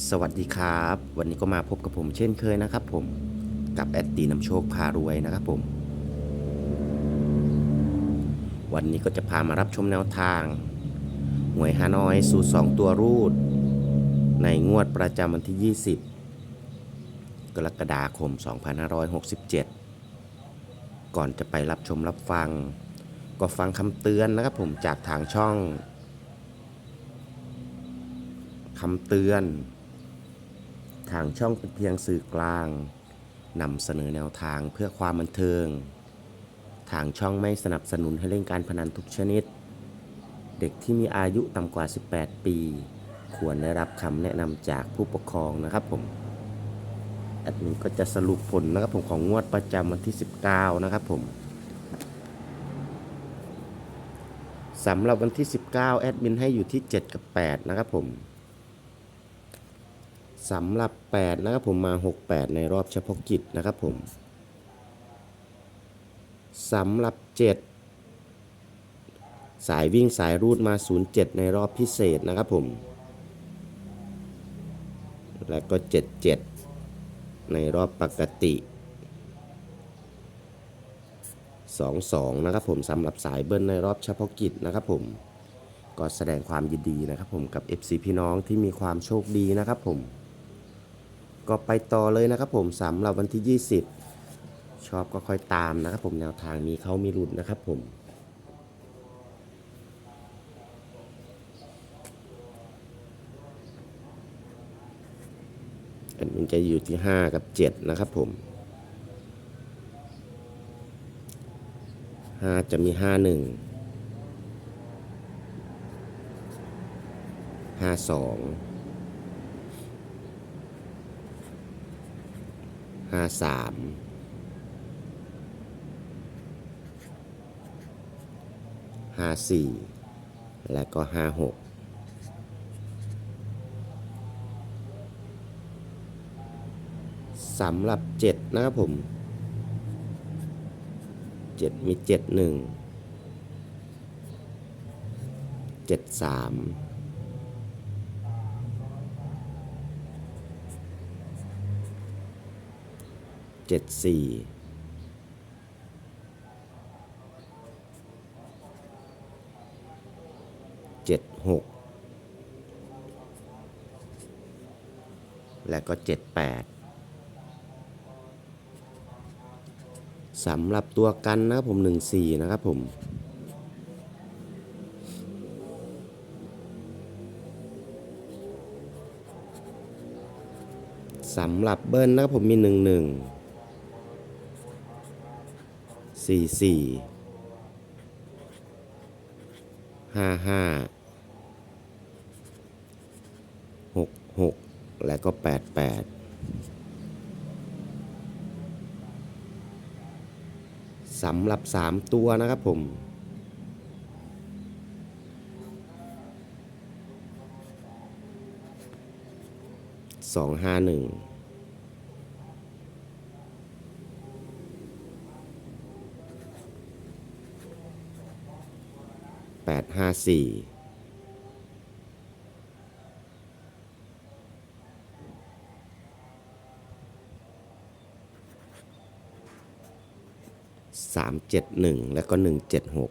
สวัสดีครับ วันนี้ก็มาพบกับผมเช่นเคยนะครับผมกับแอดตีนำโชคพารวยนะครับผม วันนี้ก็จะพามารับชมแนวทาง หวยฮานอยสูตร2ตัวรูด ในงวดประจำวันที่ 20 กรกฎาคม 2567 ก่อนจะไปรับชมรับฟัง ก็ฟังคำเตือนนะครับผมจากทางช่องคำเตือน ทางช่องเป็นเพียงสื่อกลางนำเสนอแนวทางเพื่อความบันเทิง ทางช่องไม่สนับสนุนให้เล่นการพนันทุกชนิด เด็กที่มีอายุต่ำกว่า 18 ปี ควรได้รับคำแนะนำจากผู้ปกครองนะครับผมแอดมินก็จะสรุปผลนะครับผมของงวดประจำวันที่ 19 นะครับผมสำหรับวันที่ 19 แอดมินให้อยู่ที่ 7 กับ 8 นะครับผม สำหรับ 8 นะครับผมมา 68 ในรอบเฉพาะกิจนะครับผมสำหรับ 7 สายวิ่งสายรูดมา 07 ในรอบพิเศษนะครับผม และก็ 77 ในรอบปกติ 22 นะครับผมสำหรับสายเบิ้ลในรอบเฉพาะกิจนะครับผมก็แสดงความยินดีนะครับผมกับ FC พี่น้องที่มีความโชคดีนะครับผม ก็ไปต่อเลยนะครับผมสำหรับวันที่ 20 ชอบก็ค่อยตามนะครับผมแนวทางมีเขามีหลุดนะครับผมอันจะอยู่ที่ 5 กับ 7 นะครับผม 5 จะมี 5 1 5 2 ห้าสามห้าสี่และก็ห้าหกสำหรับเจ็ดนะครับผมเจ็ดมีเจ็ดหนึ่งเจ็ดสาม เจ็ดสี่เจ็ดหกและก็เจ็ดแปดสำหรับตัวกันนะครับผมหนึ่งสี่นะครับผมสำหรับเบิ้ลนะครับผมมีหนึ่งหนึ่ง สี่สี่ห้าห้าหกหกและก็แปดแปดสำหรับสามตัวนะครับผมสองห้าหนึ่ง แปดห้าสี่สามเจ็ดหนึ่งแล้วก็หนึ่งเจ็ดหก